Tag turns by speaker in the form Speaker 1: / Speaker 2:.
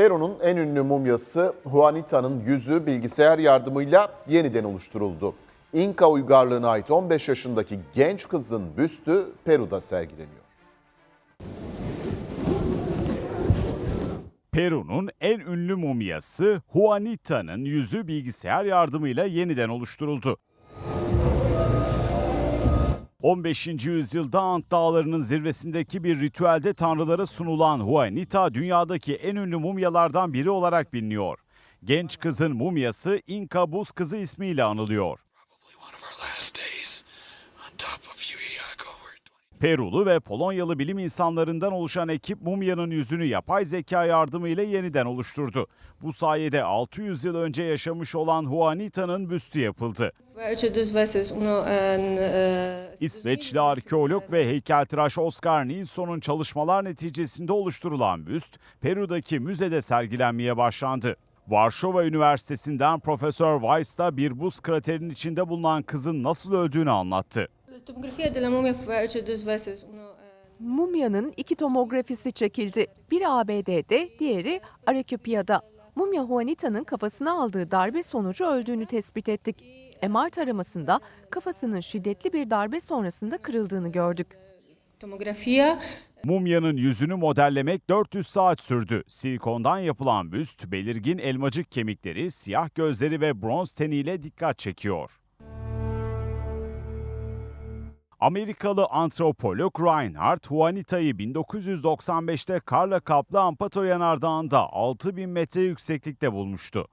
Speaker 1: Peru'nun en ünlü mumyası Juanita'nın yüzü bilgisayar yardımıyla yeniden oluşturuldu. İnka uygarlığına ait 15 yaşındaki genç kızın büstü Peru'da sergileniyor.
Speaker 2: Peru'nun en ünlü mumyası Juanita'nın yüzü bilgisayar yardımıyla yeniden oluşturuldu. 15. yüzyılda Ant Dağları'nın zirvesindeki bir ritüelde tanrılara sunulan Juanita dünyadaki en ünlü mumyalardan biri olarak biliniyor. Genç kızın mumyası İnka Buz Kızı ismiyle anılıyor. Perulu ve Polonyalı bilim insanlarından oluşan ekip mumyanın yüzünü yapay zeka yardımıyla yeniden oluşturdu. Bu sayede 600 yıl önce yaşamış olan Juanita'nın büstü yapıldı. İsveçli arkeolog ve heykeltıraş Oscar Nilsson'un çalışmalar neticesinde oluşturulan büst, Peru'daki müzede sergilenmeye başlandı. Varşova Üniversitesi'nden Profesör Weiss da bir buz kraterinin içinde bulunan kızın nasıl öldüğünü anlattı.
Speaker 3: De tomografia de la momia feitje dus vezes uno en...
Speaker 4: Mumyanın iki tomografisi çekildi. Biri ABD'de, diğeri Arequipea'da. Mumya Juanita'nın kafasına aldığı darbe sonucu öldüğünü tespit ettik. MR taramasında kafasının şiddetli bir darbe sonrasında kırıldığını gördük.
Speaker 3: Tomografia.
Speaker 2: Mumyanın yüzünü modellemek 400 saat sürdü. Silikondan yapılan büst, belirgin elmacık kemikleri, siyah gözleri ve bronz teniyle dikkat çekiyor. Amerikalı antropolog Reinhard Juanita'yı 1995'te karla kaplı Ampato Yanardağı'nda 6000 metre yükseklikte bulmuştu.